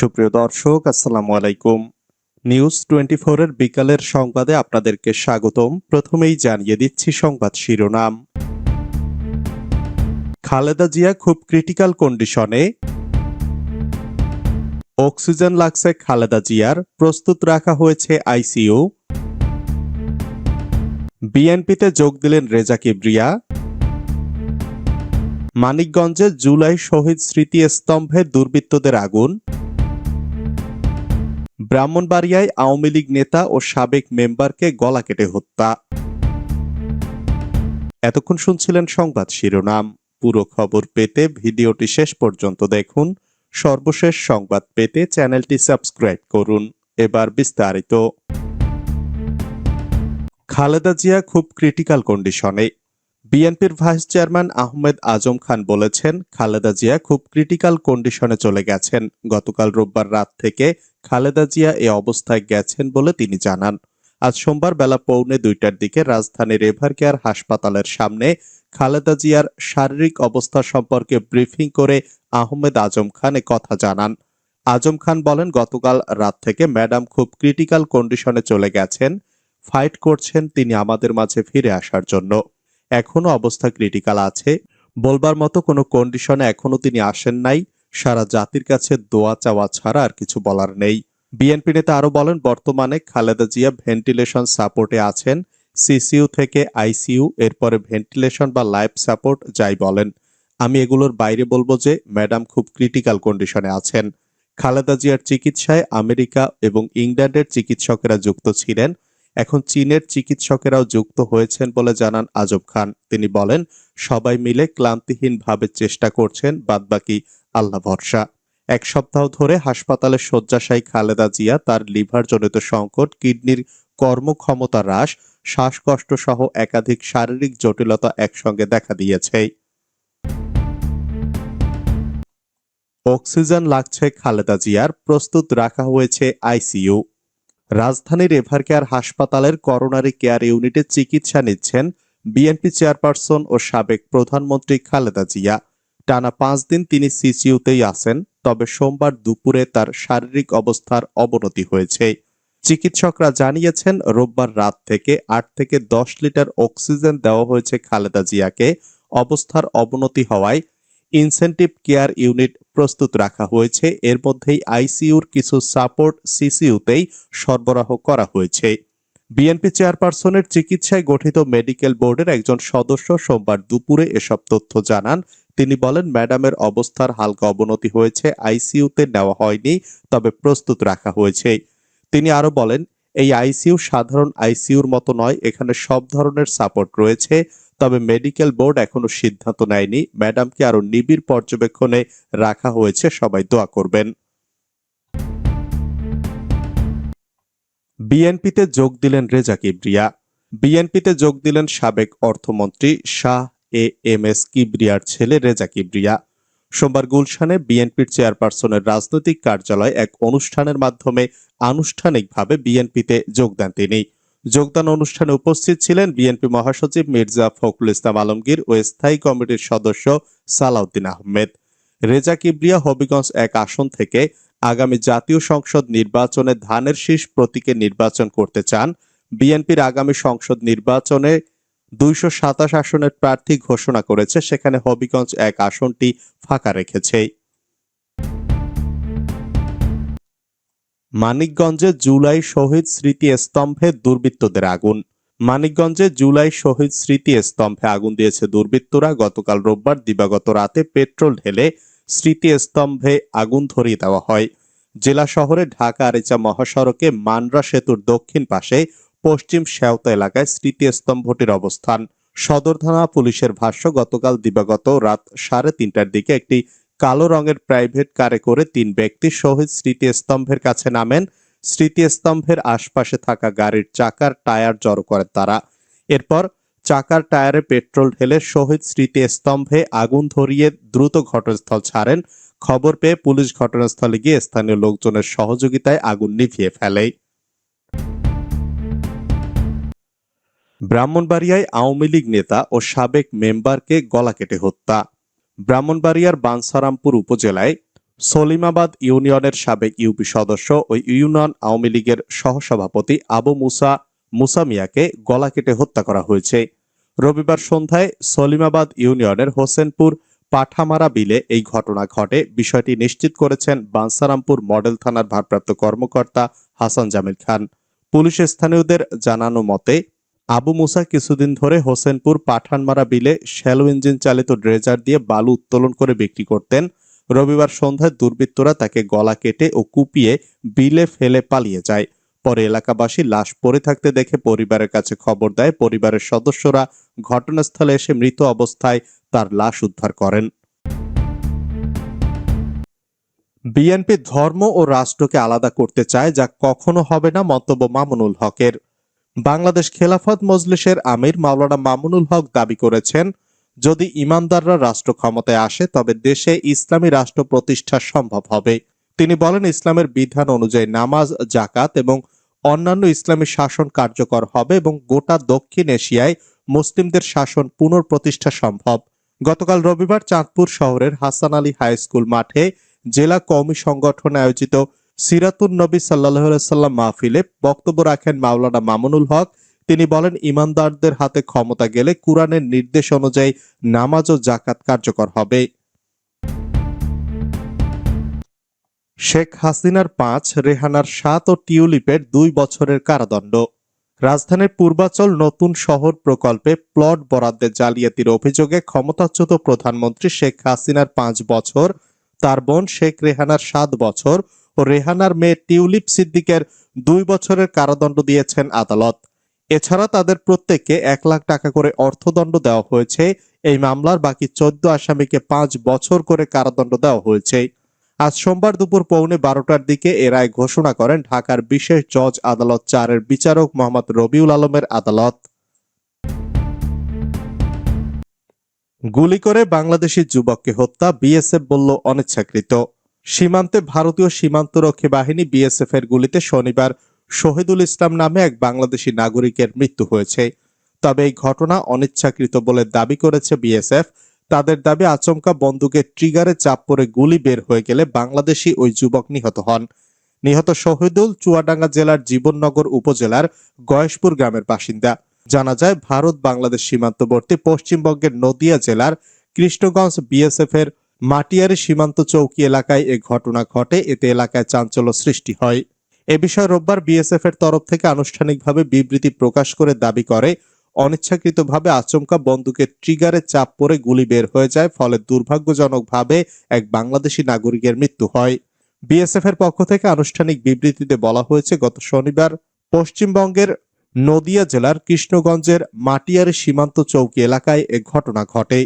সুপ্রিয় দর্শক, আসসালামু আলাইকুম। নিউজ টোয়েন্টি এর বিকালের সংবাদে আপনাদেরকে স্বাগতম। প্রথমেই জানিয়ে দিচ্ছি সংবাদ শিরোনাম। খালেদা জিয়া খুব ক্রিটিক্যাল কন্ডিশনে অক্সিজেন লাগছে খালেদা জিয়ার, প্রস্তুত রাখা হয়েছে আইসিইউ। বিএনপিতে যোগ দিলেন রেজা কিবরিয়া। মানিকগঞ্জে জুলাই শহীদ স্মৃতি স্তম্ভে দুর্বৃত্তদের আগুন। ব্রাহ্মণবাড়িয়ায় আওয়ামী লীগ নেতা ও সাবেক মেম্বারকে গলা কেটে হত্যা। এতক্ষণ শুনছিলেন সংবাদ শিরোনাম। পুরো খবর পেতে ভিডিওটি শেষ পর্যন্ত দেখুন। সর্বশেষ সংবাদ পেতে চ্যানেলটি সাবস্ক্রাইব করুন। এবার বিস্তারিত। খালেদা জিয়া খুব ক্রিটিক্যাল কন্ডিশনে। বিএনপির ভাইস চেয়ারম্যান আহমেদ আজম খান বলেছেন, খালেদা জিয়া খুব ক্রিটিক্যাল কন্ডিশনে চলে গেছেন। গতকাল রোববার রাত থেকে খালেদা জিয়া এ অবস্থায় গেছেন বলে তিনি জানান। আজ সোমবার বেলা পৌনে দুইটার দিকে রাজধানীর রেভার কেয়ার হাসপাতালের সামনে খালেদা জিয়ার শারীরিক অবস্থা সম্পর্কে ব্রিফিং করে আহমেদ আজম খান এ কথা জানান। আজম খান বলেন, গতকাল রাত থেকে ম্যাডাম খুব ক্রিটিক্যাল কন্ডিশনে চলে গেছেন, ফাইট করছেন তিনি আমাদের মাঝে ফিরে আসার জন্য। এখনও অবস্থা ক্রিটিক্যাল আছে, বলবার মতো কোনো কন্ডিশনে এখনও তিনি আসেন নাই। সারা জাতির কাছে দোয়া চাওয়া ছাড়া আর কিছু বলার নেই। বিএনপি নেতা আরও বলেন, বর্তমানে খালেদা জিয়া ভেন্টিলেশন সাপোর্টে আছেন সিসিইউ থেকে আইসিইউ, এরপরে ভেন্টিলেশন বা লাইফ সাপোর্ট যাই বলেন। আমি এগুলোর বাইরে বলব যে, ম্যাডাম খুব ক্রিটিক্যাল কন্ডিশনে আছেন। খালেদা জিয়ার চিকিৎসায় আমেরিকা এবং ইংল্যান্ডের চিকিৎসকেরা যুক্ত ছিলেন এখন চীনের চিকিৎসকেরাও যুক্ত হয়েছেন বলে জানান আজব খান। তিনি বলেন, সবাই মিলে ক্লান্তিহীনভাবে চেষ্টা করছেন, বাদবাকি আল্লাহ ভরসা। এক সপ্তাহ ধরে হাসপাতালে শয্যাশায়ী খালেদা জিয়া তার লিভারজনিত সংকট, কিডনির কর্মক্ষমতা হ্রাস শ্বাসকষ্ট সহ একাধিক শারীরিক জটিলতা একসঙ্গে দেখা দিয়েছে। অক্সিজেন লাগছে খালেদা জিয়ার, প্রস্তুত রাখা হয়েছে আইসিইউ। রাজধানীর এভারকেয়ার হাসপাতালের করোনারি কেয়ার ইউনিটে চিকিৎসা নিচ্ছেন বিএনপি চেয়ারপারসন ও সাবেক প্রধানমন্ত্রী খালেদা জিয়া। টানা পাঁচ দিন তিনি সিসিইউতেই আছেন, তবে সোমবার দুপুরে তার শারীরিক অবস্থার অবনতি হয়েছে। চিকিৎসকরা জানিয়েছেন, রোববার রাত থেকে আট থেকে দশ লিটার অক্সিজেন দেওয়া হয়েছে খালেদা জিয়াকে। অবস্থার অবনতি হওয়ায় ইনসেন্টিভ কেয়ার ইউনিট প্রস্তুত রাখা হয়েছে। এর মধ্যেই আইসিইউর কিছু সাপোর্ট সিসিইউতেই সরবরাহ করা হয়েছে। বিএনপি চেয়ারপারসনের চিকিৎসায় গঠিত মেডিকেল বোর্ডের একজন সদস্য সোমবার দুপুরে এসব তথ্য জানান। তিনি বলেন, ম্যাডামের অবস্থার হালকা অবনতি হয়েছে, আইসিইউতে নেওয়া হয়নি, তবে প্রস্তুত রাখা হয়েছে। তিনি আরও বলেন, এই আইসিইউ সাধারণ আইসিইউর মতো নয়, এখানে সব ধরনের সাপোর্ট রয়েছে। তবে মেডিকেল বোর্ড এখনও সিদ্ধান্ত নেয়নি। ম্যাডামকে আরও নিবিড় পর্যবেক্ষণে রাখা হয়েছে, সবাই দোয়া করবেন। বিএনপিতে যোগ দিলেন রেজা কিবরিয়া বিএনপিতে যোগ দিলেন সাবেক অর্থমন্ত্রী শাহ এ এম এস কিবরিয়ার ছেলে রেজা কিবরিয়া সোমবার গুলশানে বিএনপির চেয়ারপারসনের রাজনৈতিক কার্যালয়ে এক অনুষ্ঠানের মাধ্যমে আনুষ্ঠানিকভাবে বিএনপিতে যোগ দেন তিনি। যোগদান অনুষ্ঠানে উপস্থিত ছিলেন বিএনপি মহাসচিব মির্জা ফখরুল ইসলাম আলমগীর ও স্থায়ী কমিটির সদস্য সালাউদ্দিন আহমেদ। রেজা কিবরিয়া হবিগঞ্জ এক আসন থেকে আগামী জাতীয় সংসদ নির্বাচনে ধানের শীষ প্রতীকে নির্বাচন করতে চান। বিএনপির আগামী সংসদ নির্বাচনে দুইশো সাতাশ আসনের প্রার্থী ঘোষণা করেছে, সেখানে হবিগঞ্জ এক আসনটি ফাঁকা রেখেছে। মানিকগঞ্জে জুলাই শহীদ স্মৃতি স্তম্ভে দুর্বৃত্তদের আগুন। মানিকগঞ্জে জুলাই শহীদ স্মৃতি স্তম্ভে আগুন দিয়েছে দুর্বৃত্তরা। গতকাল রোববার দিবাগত রাতে পেট্রোল ঢেলে স্মৃতি স্তম্ভে আগুন ধরিয়ে দেওয়া হয়। জেলা শহরে ঢাকা আরিচা মহাসড়কে মানরা সেতুর দক্ষিণ পাশে পশ্চিম শেওতা এলাকায় স্মৃতি স্তম্ভটির অবস্থান। সদর থানা পুলিশের ভাষ্য, গতকাল দিবাগত রাত সাড়ে তিনটার দিকে একটি কালো রঙের প্রাইভেট কারে করে তিন ব্যক্তি শহীদ স্মৃতি স্তম্ভের কাছে নামেন। স্মৃতিস্তম্ভের আশপাশে থাকা গাড়ির চাকার টায়ার জড়ো করেন তারা। এরপর চাকার টায়ারে পেট্রোল ঢেলে শহীদ স্মৃতি স্তম্ভে আগুন ধরিয়ে দ্রুত ঘটনাস্থল ছাড়েন। খবর পেয়ে পুলিশ ঘটনাস্থলে গিয়ে স্থানীয় লোকজনের সহযোগিতায় আগুন নিভিয়ে ফেলে। ব্রাহ্মণবাড়িয়ায় আওয়ামী লীগ নেতা ও সাবেক মেম্বারকে গলা কেটে হত্যা। ব্রাহ্মণবাড়িয়ার বানসারামপুর উপজেলায় সলিমাবাদ ইউনিয়নের সাবেক ইউপি সদস্য ও ইউনিয়ন আওয়ামী লীগের সহসভাপতি আবু মুসা মুসা মিয়াকে গলা কেটে হত্যা করা হয়েছে। রবিবার সন্ধ্যায় সলিমাবাদ ইউনিয়নের হোসেনপুর পাঠামারা বিলে এই ঘটনা ঘটে। বিষয়টি নিশ্চিত করেছেন বানসারামপুর মডেল থানার ভারপ্রাপ্ত কর্মকর্তা হাসান জামিল খান। পুলিশ স্থানীয়দের জানানো মতে আবু মুসা কিছুদিন ধরে হোসেনপুর পাঠানমারা বিলে শ্যালো ইঞ্জিন চালিত ড্রেজার দিয়ে বালু উত্তোলন করে বিক্রি করতেন। রবিবার সন্ধ্যায় দুর্বৃত্তরা তাকে গলা কেটে ও কুপিয়ে বিলে ফেলে পালিয়ে যায়। পরে এলাকাবাসী লাশ পড়ে থাকতে দেখে পরিবারের কাছে খবর দেয়, পরিবারের সদস্যরা ঘটনাস্থলে এসে মৃত অবস্থায় তার লাশ উদ্ধার করেন। বিএনপি ধর্ম ও রাষ্ট্রকে আলাদা করতে চায়, যা কখনো হবে না, মন্তব্য মামুনুল হকের। বাংলাদেশ খেলাফত মজলিসের আমির মাওলানা মামুনুল হক দাবি করেছেন, যদি ইমানদাররা রাষ্ট্র ক্ষমতায় আসে, তবে দেশে ইসলামী রাষ্ট্র প্রতিষ্ঠা সম্ভব হবে। তিনি বলেন, ইসলামের বিধান অনুযায়ী নামাজ জাকাত এবং অন্যান্য ইসলামী শাসন কার্যকর হবে এবং গোটা দক্ষিণ এশিয়ায় মুসলিমদের শাসন পুনঃপ্রতিষ্ঠা সম্ভব। গতকাল রবিবার চাঁদপুর শহরের হাসান আলী হাই স্কুল মাঠে জেলা কওমি সংগঠন আয়োজিত সিরাতুন নবী সাল্লাহ সাল্লাম মাহফিলে বক্তব্য রাখেন মাওলানা মামুনুল হক। তিনি বলেন, ইমানদারদের হাতে ক্ষমতা গেলে কুরআনের নির্দেশ অনুযায়ী নামাজ ও জাকাত কার্যকর হবে। শেখ হাসিনার পাঁচ, রেহানার সাত ও টিউলিপের দুই বছরের কারাদণ্ড। রাজধানীর পূর্বাচল নতুন শহর প্রকল্পে প্লট বরাদ্দে জালিয়াতির অভিযোগে ক্ষমতাচ্যুত প্রধানমন্ত্রী শেখ হাসিনার পাঁচ বছর, তার বোন শেখ রেহানার সাত বছর ও রেহানার মেয়ে টিউলিপ সিদ্দিকের দুই বছরের কারাদণ্ড দিয়েছেন আদালত। এছাড়া তাদের প্রত্যেককে এক লাখ টাকা করে অর্থদণ্ড দেওয়া হয়েছে। এই মামলার বাকি চোদ্দ আসামিকে পাঁচ বছর করে কারাদণ্ড দেওয়া হয়েছে। আজ সোমবার দুপুর পৌনে বারোটার দিকে এ রায় ঘোষণা করেন ঢাকার বিশেষ জজ আদালত চারের বিচারক মোহাম্মদ রবিউল আলমের আদালত। গুলি করে বাংলাদেশি যুবককে হত্যা, বিএসএফ বলল অনিচ্ছাকৃত। সীমান্তে ভারতীয় সীমান্তরক্ষী বাহিনী বিএসএফ এর গুলিতে শনিবার শহীদুল ইসলাম নামে এক বাংলাদেশি নাগরিকের মৃত্যু হয়েছে। তবে এই ঘটনা অনিচ্ছাকৃত বলে দাবি করেছে বিএসএফ তাদের দাবি, আচমকা বন্দুকের ট্রিগারে চাপ পড়ে গুলি বের হয়ে গেলে বাংলাদেশি ওই যুবক নিহত হন। নিহত শহীদুল চুয়াডাঙ্গা জেলার জীবননগর উপজেলার গয়েশপুর গ্রামের বাসিন্দা। জানা যায় ভারত বাংলাদেশ সীমান্তবর্তী পশ্চিমবঙ্গের নদিয়া জেলার কৃষ্ণগঞ্জ বিএসএফ এর মাটিয়ারি সীমান্ত চৌকি এলাকায় এ ঘটনা ঘটে। এতে এলাকায় চাঞ্চল্য সৃষ্টি হয়। এ বিষয়ে রোববার বিএসএফ এর তরফ থেকে আনুষ্ঠানিকভাবে বিবৃতি প্রকাশ করে দাবি করে, অনিচ্ছাকৃতভাবে আচমকা বন্দুকের ট্রিগারে চাপ পড়ে গুলি বের হয়ে যায়, ফলে দুর্ভাগ্যজনকভাবে এক বাংলাদেশি নাগরিকের মৃত্যু হয়। বিএসএফ এর পক্ষ থেকে আনুষ্ঠানিক বিবৃতিতে বলা হয়েছে, গত শনিবার পশ্চিমবঙ্গের নদিয়া জেলার কৃষ্ণগঞ্জের মাটিয়ারি সীমান্ত চৌকি এলাকায় এ ঘটনা ঘটে।